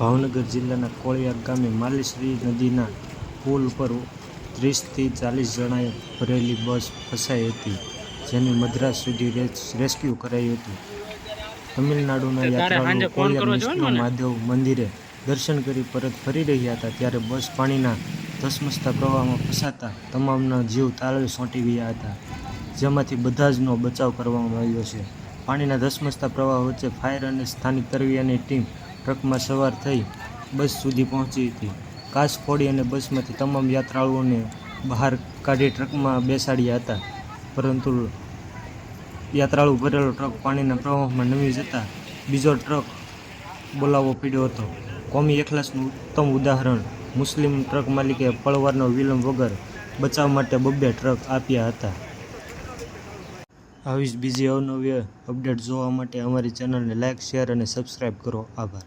ભાવનગર જિલ્લાના કોળિયા ગામે માલીશ્રી નદીના પુલ પર ત્રીસથી ચાલીસ જણાએ ભરેલી બસ ફસાઈ હતી જેની મદ્રાસ સુધી રેસ્ક્યુ કરાઈ હતી. તમિલનાડુના યાત્રાળુઓ કોળિયા વિષ્ણુ મહાદેવ મંદિરે દર્શન કરી પરત ફરી રહ્યા હતા ત્યારે બસ પાણીના ધસમસતા પ્રવાહમાં ફસાતા તમામના જીવ તાળવે સોંટી ગયા હતા જેમાંથી બધા જનો બચાવ કરવામાં આવ્યો છે. પાણીના ધસમસતા પ્રવાહ વચ્ચે ફાયર અને સ્થાનિક તરવૈયાની ટીમ ટ્રકમાં સવાર થઈ બસ સુધી પહોંચી હતી. કાચ ફોડી અને બસમાંથી તમામ યાત્રાળુઓને બહાર કાઢી ટ્રકમાં બેસાડ્યા હતા. પરંતુ યાત્રાળુ ભરેલો ટ્રક પાણીના પ્રવાહમાં નમી જતા બીજો ટ્રક બોલાવવો પડ્યો હતો. કોમી એખલાસનું ઉત્તમ ઉદાહરણ, મુસ્લિમ ટ્રક માલિકે પળવારનો વિલંબ વગર બચાવ માટે બબ્બે ટ્રક આપ્યા હતા. આવી જ બીજી અવનવી અપડેટ જોવા માટે અમારી ચેનલને લાઇક શેર અને સબસ્ક્રાઈબ કરો. આભાર.